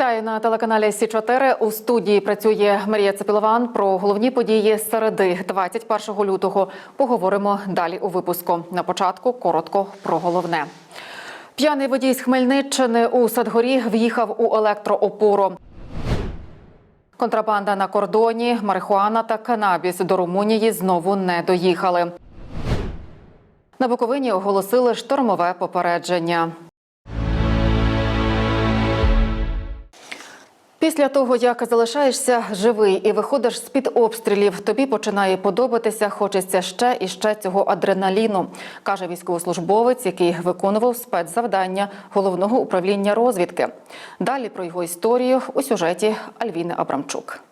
Вітаю на телеканалі Сі 4 У студії працює Марія Цепілован. Про головні події середи 21 лютого. Поговоримо далі у випуску. На початку коротко про головне. П'яний водій з Хмельниччини у Садгорі в'їхав у електроопору. Контрабанда на кордоні, марихуана та канабіс до Румунії знову не доїхали. На Буковині оголосили штормове попередження. Після того, як залишаєшся живий і виходиш з під обстрілів, тобі починає подобатися, хочеться ще і ще цього адреналіну, каже військовослужбовець, який виконував спецзавдання головного управління розвідки. Далі про його історію у сюжеті Альвіни Абрамчук.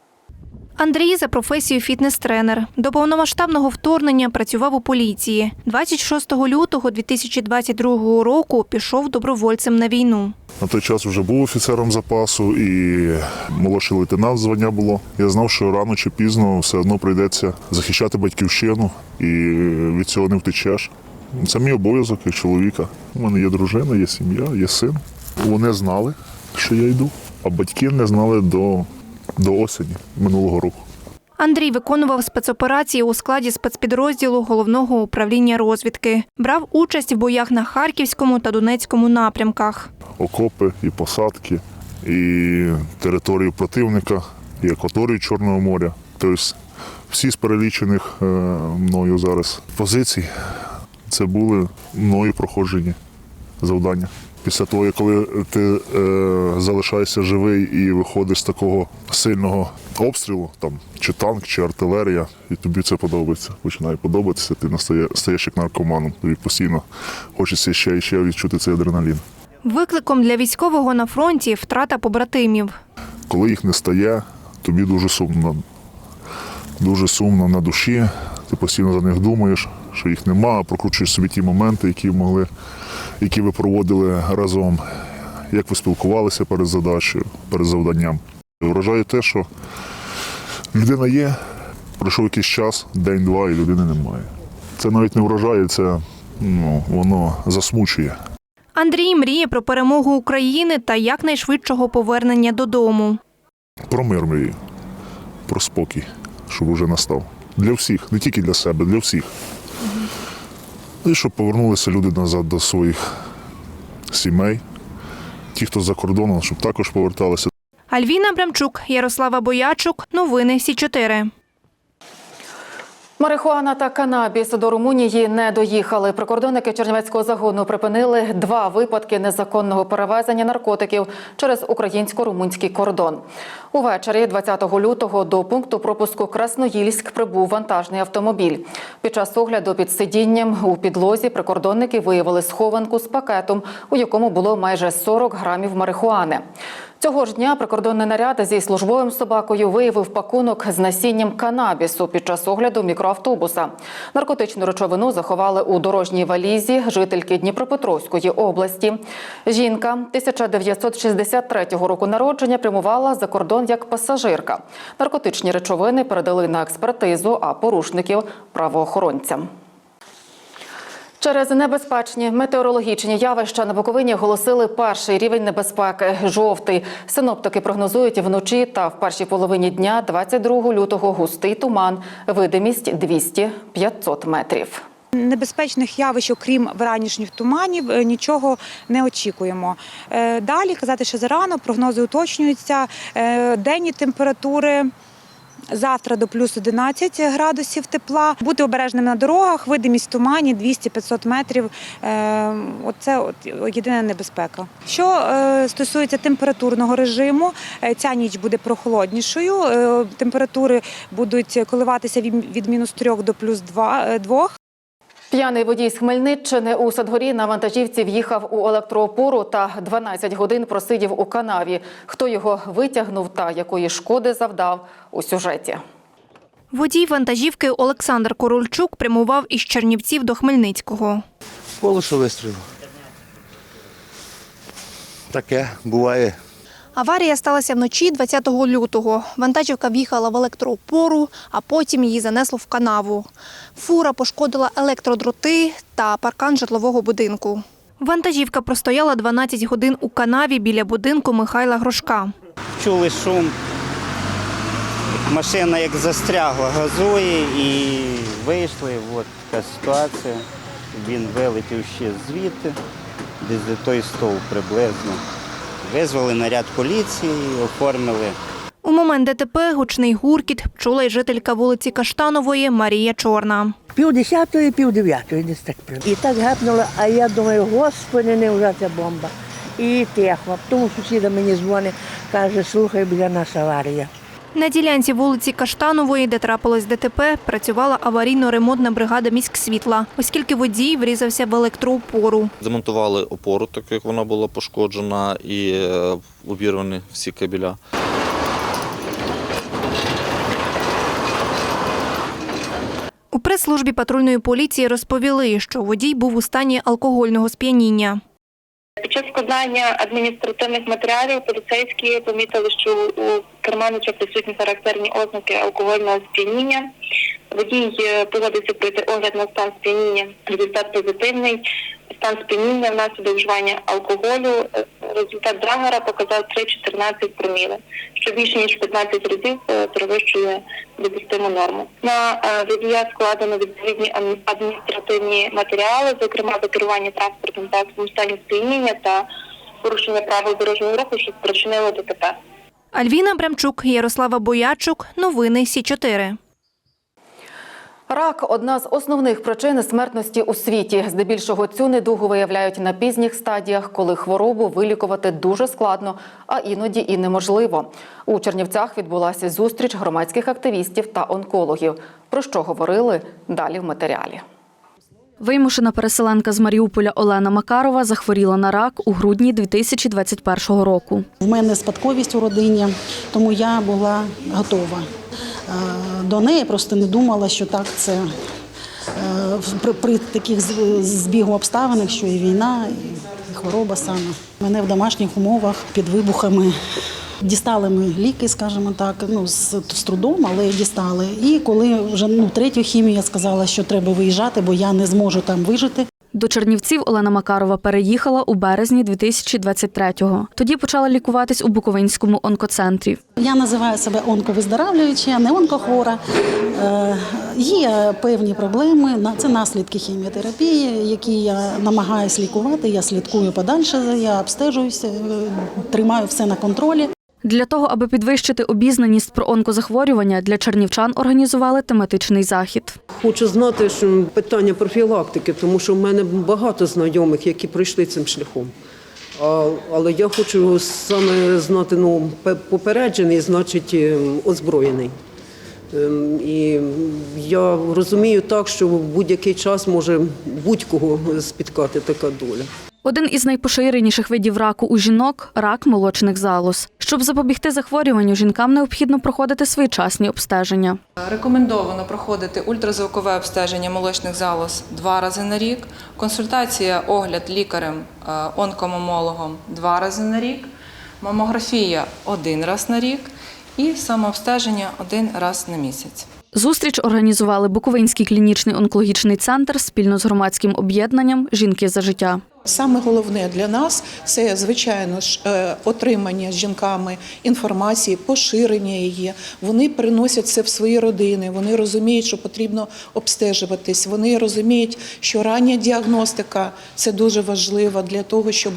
Андрій за професією фітнес-тренер. До повномасштабного вторгнення працював у поліції. 26 лютого 2022 року пішов добровольцем на війну. На той час вже був офіцером запасу і молодший лейтенант звання було. Я знав, що рано чи пізно все одно прийдеться захищати батьківщину і від цього не втечеш. Це мій обов'язок як чоловіка. У мене є дружина, є сім'я, є син. Вони знали, що я йду, а батьки не знали до, до осені минулого року. Андрій виконував спецоперації у складі спецпідрозділу головного управління розвідки. Брав участь в боях на Харківському та Донецькому напрямках. окопи, і посадки, і територію противника, і акваторію Чорного моря. Тобто всі з перелічених е, мною зараз позицій це були мною проходжені завдання. Після того, коли ти е, залишаєшся живий і виходиш з такого сильного обстрілу, там чи танк, чи артилерія, і тобі це подобається. Починає подобатися, ти настає, стаєш як наркоманом. Тобі постійно хочеться ще і ще відчути цей адреналін. Викликом для військового на фронті втрата побратимів. коли їх не стає, тобі дуже сумно. Дуже сумно на душі. Ти постійно за них думаєш, що їх нема, прокручуєш собі ті моменти, які могли, які ви проводили разом, як ви спілкувалися перед задачею, перед завданням. Вражає те, що людина є, пройшов якийсь час, день-два, і людини немає. Це навіть не вражає, це ну, воно засмучує. Андрій мріє про перемогу України та якнайшвидшого повернення додому. Про мир мрію, про спокій, щоб вже настав. Для всіх, не тільки для себе, для всіх. І щоб повернулися люди назад до своїх сімей. Ті, хто за кордоном, щоб також поверталися. Альвіна Бремчук, Ярослава Боячук. Новини Сі 4 Марихуана та канабіс до Румунії не доїхали. Прикордонники Чернівецького загону припинили два випадки незаконного перевезення наркотиків через українсько-румунський кордон. Увечері 20 лютого до пункту пропуску Красноїльськ прибув вантажний автомобіль. Під час огляду під сидінням у підлозі прикордонники виявили схованку з пакетом, у якому було майже 40 грамів марихуани. Цього ж дня прикордонний наряд зі службовим собакою виявив пакунок з насінням канабісу під час огляду мікроавтобуса. Наркотичну речовину заховали у дорожній валізі жительки Дніпропетровської області. Жінка 1963 року народження прямувала за кордон як пасажирка. Наркотичні речовини передали на експертизу, а порушників правоохоронцям. Через небезпечні метеорологічні явища на Буковині оголосили перший рівень небезпеки жовтий. Синоптики прогнозують вночі та в першій половині дня 22 лютого густий туман, видимість 200-500 метрів. Небезпечних явищ, окрім вранішніх туманів, е, нічого не очікуємо. Е, Далі казати, що зарано прогнози уточнюються. Е, Денні температури. Завтра до плюс 11 градусів тепла. Бути обережним на дорогах, видимість тумані 200-500 метрів. Е, Оце от єдина небезпека. Що е, стосується температурного режиму, е, ця ніч буде прохолоднішою. Температури будуть коливатися від мінус 3 до плюс 2. П'яний водій з Хмельниччини у Садгорі на вантажівці в'їхав у електроопору та 12 годин просидів у канаві. Хто його витягнув та якої шкоди завдав у сюжеті. Водій вантажівки Олександр Корольчук прямував із Чернівців до Хмельницького. Колесо вистрілив. Таке буває. Аварія сталася вночі 20 лютого. Вантажівка в'їхала в електроопору, а потім її занесло в канаву. Фура пошкодила електродроти та паркан житлового будинку. Вантажівка простояла 12 годин у канаві біля будинку Михайла Грошка. чули шум. Машина як застрягла, газує і вийшли. От така ситуація. Він вилетів ще звідти, десь до той стовп приблизно. Визвали наряд поліції, оформили У момент ДТП гучний гуркіт чула й жителька вулиці Каштанової Марія Чорна. Пів десятої, пів дев'ятої десь так. І так гепнуло, а я думаю, господи, не вже ця бомба. І тихо. Тому сусіда мені дзвонить, каже, слухай, біля нас аварія. На ділянці вулиці Каштанової, де трапилось ДТП, працювала аварійно-ремонтна бригада міськсвітла, оскільки водій врізався в електроопору. Демонтували опору, так як вона була пошкоджена, і е, обірвані всі кабеля. У прес-службі патрульної поліції розповіли, що водій був у стані алкогольного сп'яніння. Під час складання адміністративних матеріалів поліцейські помітили, що у керманича присутні характерні ознаки алкогольного сп'яніння. Водій е, погодився пройти огляд на стан сп'яніння. Результат позитивний. Стан сп'яніння внаслідок вживання алкоголю. е, Результат драгера показав 3,14 проміли, що більше ніж 15 разів е, перевищує допустиму норму. На е, водія складено відповідні адміністративні матеріали, зокрема за керування транспортним засобом в стані сп'яніння та порушення правил дорожнього руху, що спричинило ДТП. Альвіна Брамчук, Ярослава Боячук. Новини Сі 4 Рак одна з основних причин смертності у світі. Здебільшого цю недугу виявляють на пізніх стадіях, коли хворобу вилікувати дуже складно, а іноді і неможливо. У Чернівцях відбулася зустріч громадських активістів та онкологів. Про що говорили далі в матеріалі. Вимушена переселенка з Маріуполя Олена Макарова захворіла на рак у грудні 2021 року. В мене спадковість у родині, тому я була готова до неї. Просто не думала, що так це е, при, при таких збігу обставинах, що і війна, і хвороба саме. Мене в домашніх умовах під вибухами. Дістали ми ліки, скажімо так, ну з, з трудом, але дістали. І коли вже ну третю хімію я сказала, що треба виїжджати, бо я не зможу там вижити. До Чернівців Олена Макарова переїхала у березні 2023-го. Тоді почала лікуватись у Буковинському онкоцентрі. Я називаю себе онковиздоравлююча, не онкохвора. Е, Є певні проблеми. Це наслідки хіміотерапії, які я намагаюся лікувати. Я слідкую подальше, я обстежуюся, е, тримаю все на контролі. Для того, аби підвищити обізнаність про онкозахворювання, для чернівчан організували тематичний захід. Хочу знати, що питання профілактики, тому що в мене багато знайомих, які пройшли цим шляхом. Але я хочу саме знати, ну, попереджений, значить, ем, озброєний. Ем, І я розумію так, що в будь-який час може будь-кого спіткати така доля. Один із найпоширеніших видів раку у жінок рак молочних залоз. Щоб запобігти захворюванню, жінкам необхідно проходити своєчасні обстеження. Рекомендовано проходити ультразвукове обстеження молочних залоз два рази на рік, консультація, огляд лікарем, е, онкомомологом два рази на рік, мамографія один раз на рік і самообстеження один раз на місяць. Зустріч організували Буковинський клінічний онкологічний центр спільно з громадським об'єднанням Жінки за життя. Саме головне для нас це звичайно ж е, отримання з жінками інформації, поширення її. Вони приносять це в свої родини. Вони розуміють, що потрібно обстежуватись. Вони розуміють, що рання діагностика це дуже важливо для того, щоб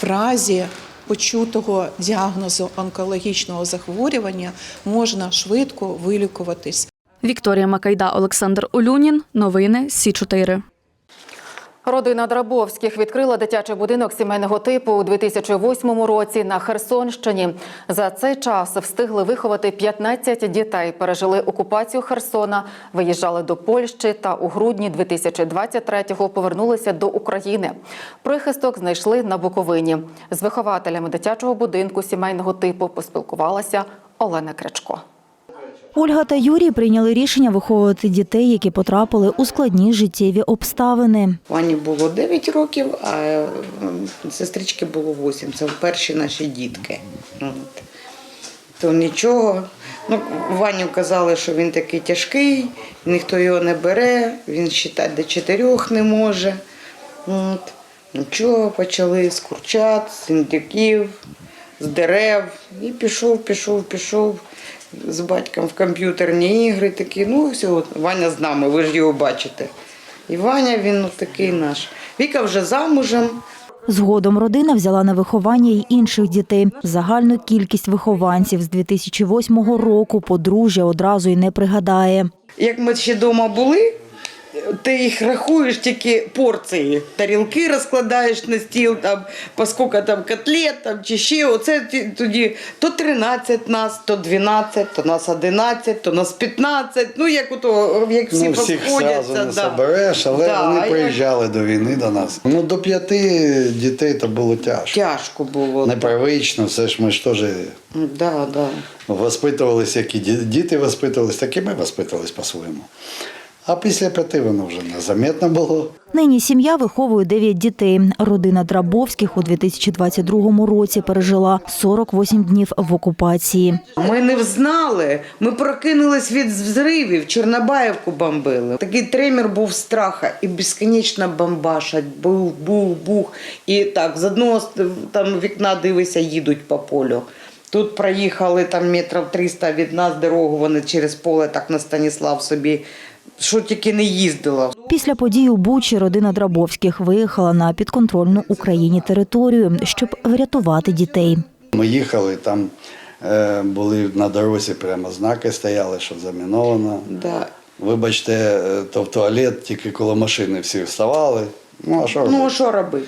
в разі почутого діагнозу онкологічного захворювання можна швидко вилікуватись. Вікторія Макайда, Олександр Олюнін. Новини Сі 4 Родина Драбовських відкрила дитячий будинок сімейного типу у 2008 році на Херсонщині. За цей час встигли виховати 15 дітей. Пережили окупацію Херсона, виїжджали до Польщі та у грудні 2023-го повернулися до України. Прихисток знайшли на Буковині. З вихователями дитячого будинку сімейного типу поспілкувалася Олена Крячко. Ольга та Юрій прийняли рішення виховувати дітей, які потрапили у складні життєві обставини. Вані було 9 років, а м, сестрички було 8. Це перші наші дітки. То нічого. Ну, Ваню казали, що він такий тяжкий, ніхто його не бере, він вважати до чотирьох не може. От. Нічого, почали з курчат, з індюків, з дерев. І пішов, пішов, пішов з батьком в комп'ютерні ігри такі. Ну, все, от Ваня з нами, ви ж його бачите. І Ваня, він от такий наш. Віка вже замужем. Згодом родина взяла на виховання й інших дітей. Загальну кількість вихованців з 2008 року подружжя одразу й не пригадає. Як ми ще вдома були, ти їх рахуєш тільки порції. Тарілки розкладаєш на стіл, там, по скільки там котлет, там, чи ще. Оце тоді то 13 нас, то 12, то нас 11, то нас 15. Ну, як, ото, як всі ну, всіх зразу не да. собереш, але Да, вони як- приїжджали до війни до нас. Ну, до п'яти дітей то було тяжко. Тяжко було. Непривично, все ж ми ж теж Да, да. воспитувалися, як і діти воспитувалися, так і ми воспитувалися по-своєму. А після п'яти воно вже незаметно було. Нині сім'я виховує 9 дітей. Родина Драбовських у 2022 році пережила 48 днів в окупації. Ми не взнали. Ми прокинулись від взривів. Чорнобаївку бомбили. Такий тремір був страха і безконечно бомбашать. Був, був, бух. І так, з одного там вікна дивися, їдуть по полю. Тут проїхали там метрів 300 від нас дорогу, вони через поле так на Станіслав собі. Що тільки не їздила. Після подій у Бучі родина Драбовських виїхала на підконтрольну Україні територію, щоб врятувати дітей. Ми їхали, там е, були на дорозі прямо знаки стояли, що заміновано. Да. Вибачте, е, то в туалет тільки коло машини всі вставали. Ну, а що Ну, а що робити?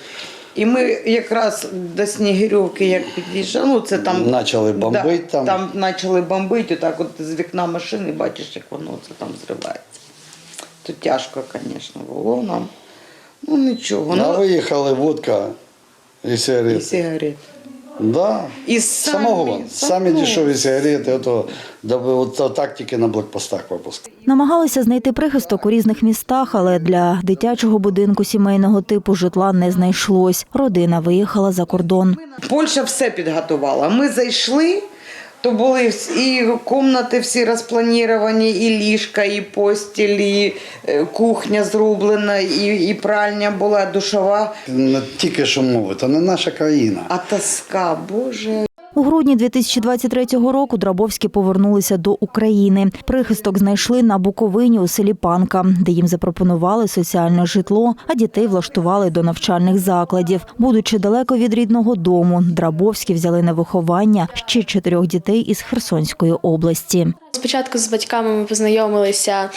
І ми якраз до Снігирьовки, як під'їжджали, ну це там Начали бомбить да, там. Там почали бомбити, так от з вікна машини бачиш, як воно це там зривається. То тяжко, звісно, було нам. Ну нічого. А Ну, виїхали водка і сигарети. і сигарет. Да. І Самого самі, самі ну, дешеві сигарети, ото, да, от, от так тільки на блокпостах випускали. Намагалися знайти прихисток у різних містах, але для дитячого будинку сімейного типу житла не знайшлось. Родина виїхала за кордон. Польща все підготувала. Ми зайшли, то були і комнати всі розплановані, і ліжка, і постіль, і е, кухня зроблена, і, і пральня була, душова. Не тільки що мови, то не наша країна. А тоска, Боже. У грудні 2023 року Драбовські повернулися до України. Прихисток знайшли на Буковині у селі Панка, де їм запропонували соціальне житло, а дітей влаштували до навчальних закладів. Будучи далеко від рідного дому, Драбовські взяли на виховання ще чотирьох дітей із Херсонської області. Спочатку з батьками ми познайомилися,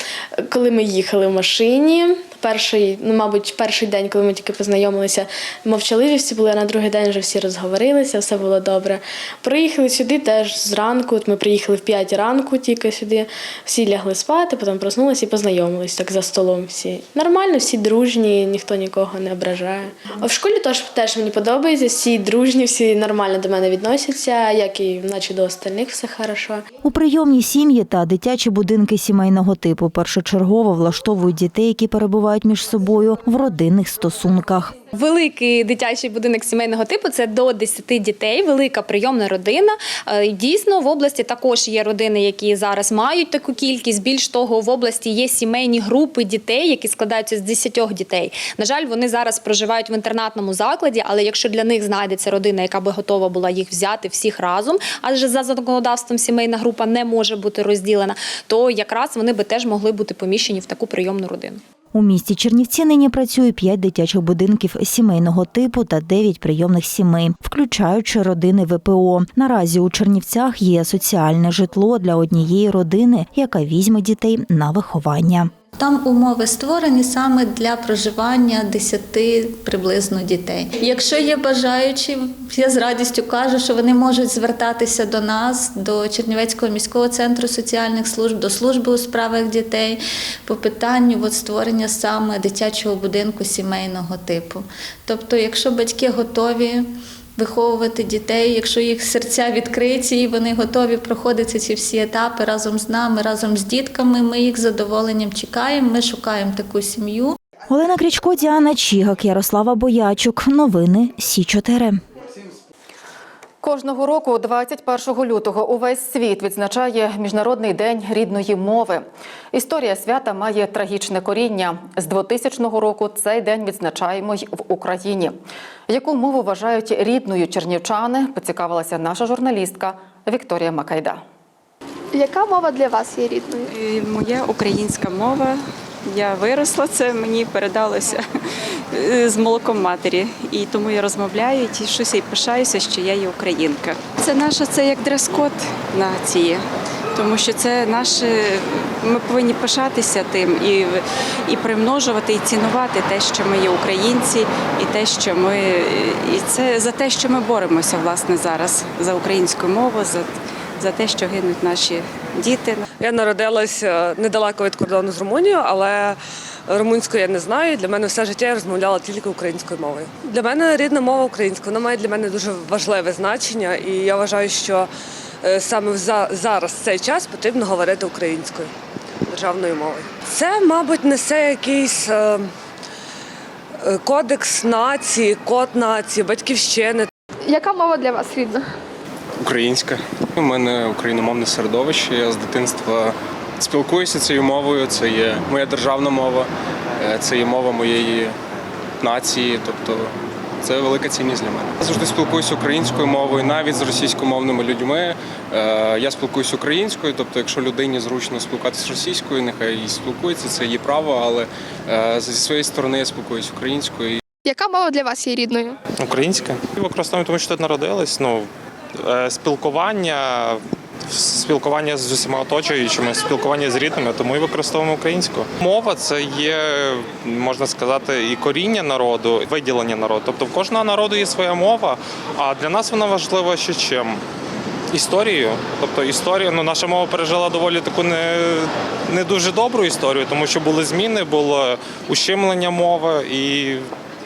коли ми їхали в машині. Перший, ну, мабуть, перший день, коли ми тільки познайомилися, мовчаливі всі були, а на другий день вже всі розговорилися, все було добре. Приїхали сюди теж зранку. От ми приїхали в 5 ранку тільки сюди. Всі лягли спати, потім проснулися і познайомилися так за столом всі. Нормально, всі дружні, ніхто нікого не ображає. А в школі теж, теж мені подобається, всі дружні, всі нормально до мене відносяться, як і наче до остальних все хорошо. У прийомні сім'ї та дитячі будинки сімейного типу першочергово влаштовують дітей, які перебувають між собою в родинних стосунках. Великий дитячий будинок сімейного типу це до 10 дітей, велика прийомна родина. Е, Дійсно, в області також є родини, які зараз мають таку кількість. Більш того, в області є сімейні групи дітей, які складаються з 10 дітей. На жаль, вони зараз проживають в інтернатному закладі, але якщо для них знайдеться родина, яка би готова була їх взяти всіх разом, адже за законодавством сімейна група не може бути розділена, то якраз вони би теж могли бути поміщені в таку прийомну родину. У місті Чернівці нині працює 5 дитячих будинків сімейного типу та 9 прийомних сімей, включаючи родини ВПО. Наразі у Чернівцях є соціальне житло для однієї родини, яка візьме дітей на виховання. Там умови створені саме для проживання 10 приблизно дітей. Якщо є бажаючі, я з радістю кажу, що вони можуть звертатися до нас, до Чернівецького міського центру соціальних служб, до служби у справах дітей по питанню от, створення саме дитячого будинку сімейного типу. Тобто, якщо батьки готові. Виховувати дітей, якщо їх серця відкриті, і вони готові проходити ці всі етапи разом з нами, разом з дітками. Ми їх задоволенням чекаємо. Ми шукаємо таку сім'ю. Олена Крічко, Діана Чігак, Ярослава Боячук. Новини Сі 4 Кожного року, 21 лютого, увесь світ відзначає Міжнародний день рідної мови. Історія свята має трагічне коріння. З 2000 року цей день відзначаємо й в Україні. Яку мову вважають рідною чернівчани, поцікавилася наша журналістка Вікторія Макайда. Яка мова для вас є рідною? Е, Моя українська мова. Я виросла це, мені передалося е, з молоком матері. І тому я розмовляю, і тішуся і пишаюся, що я є українка. Це наша це як дрес-код нації, тому що це наше. Ми повинні пишатися тим і, і примножувати, і цінувати те, що ми є українці, і те, що ми і це за те, що ми боремося власне зараз за українську мову, за, за те, що гинуть наші діти. Я народилася недалеко від кордону з Румунією, але румунську я не знаю. Для мене все життя я розмовляла тільки українською мовою. Для мене рідна мова українська. Вона має для мене дуже важливе значення, і я вважаю, що е, саме за- зараз в цей час потрібно говорити українською державною мовою. Це, мабуть, несе якийсь е, е, кодекс нації, код нації, батьківщини. Яка мова для вас рідна? Українська. У мене україномовне середовище. Я з дитинства спілкуюся цією мовою. Це є моя державна мова, е, це є мова моєї нації. Тобто це велика цінність для мене. Я завжди спілкуюся українською мовою, навіть з російськомовними людьми. Е, Я спілкуюся українською, тобто, якщо людині зручно спілкуватися російською, нехай і спілкується, це її право, але е, зі своєї сторони я спілкуюся українською. Яка мова для вас є рідною? Українська. Використовуємо, тому що тут народились. Ну, спілкування, спілкування з усіма оточуючими, спілкування з рідними, тому і використовуємо українську. Мова це є, можна сказати, і коріння народу, виділення народу. Тобто в кожного народу є своя мова, а для нас вона важлива ще чим. Історією, тобто історія, ну наша мова пережила доволі таку не, не дуже добру історію, тому що були зміни, було ущемлення мови, і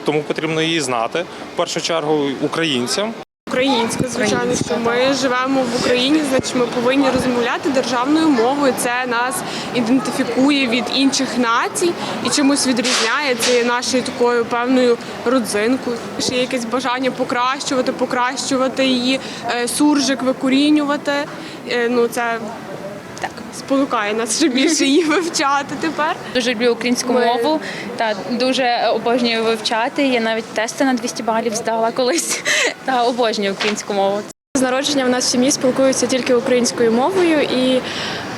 тому потрібно її знати. В першу чергу українцям. Українська, звичайно, що ми живемо в Україні, значить ми повинні розмовляти державною мовою. Це нас ідентифікує від інших націй і чомусь відрізняє. Це нашою такою певною родзинкою. Ще якесь бажання покращувати, покращувати її, е, суржик викорінювати. Е, Ну це так спонукає нас ще більше її вивчати тепер. Дуже люблю українську Ми- мову та дуже обожнюю вивчати. Я навіть тести на 200 балів здала колись та обожнюю українську мову. З народження в нас в сім'ї спілкуються тільки українською мовою, і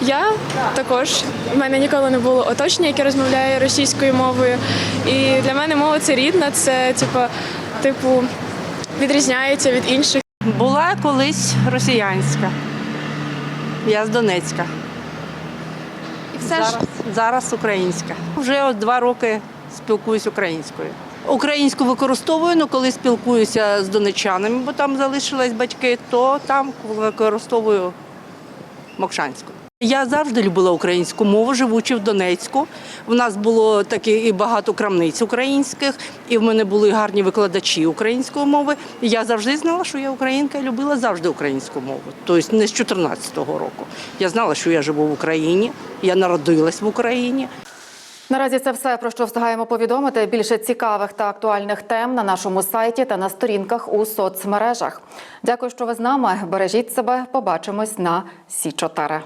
я також в мене ніколи не було оточення, яке розмовляє російською мовою. І для мене мова це рідна, це типу, типу відрізняється від інших. Була колись росіянська. Я з Донецька. І все ж Зараз, зараз українська. Вже от два роки спілкуюсь українською. Українську використовую, але коли спілкуюся з донечанами, бо там залишились батьки, то там використовую мокшанську. Я завжди любила українську мову, живучи в Донецьку. У нас було такі і багато крамниць українських, і в мене були гарні викладачі української мови. Я завжди знала, що я українка і любила завжди українську мову. Тобто не з 14-го року. Я знала, що я живу в Україні, я народилась в Україні. Наразі це все про що встигаємо повідомити. Більше цікавих та актуальних тем на нашому сайті та на сторінках у соцмережах. Дякую, що ви з нами. Бережіть себе. Побачимось на Сі 4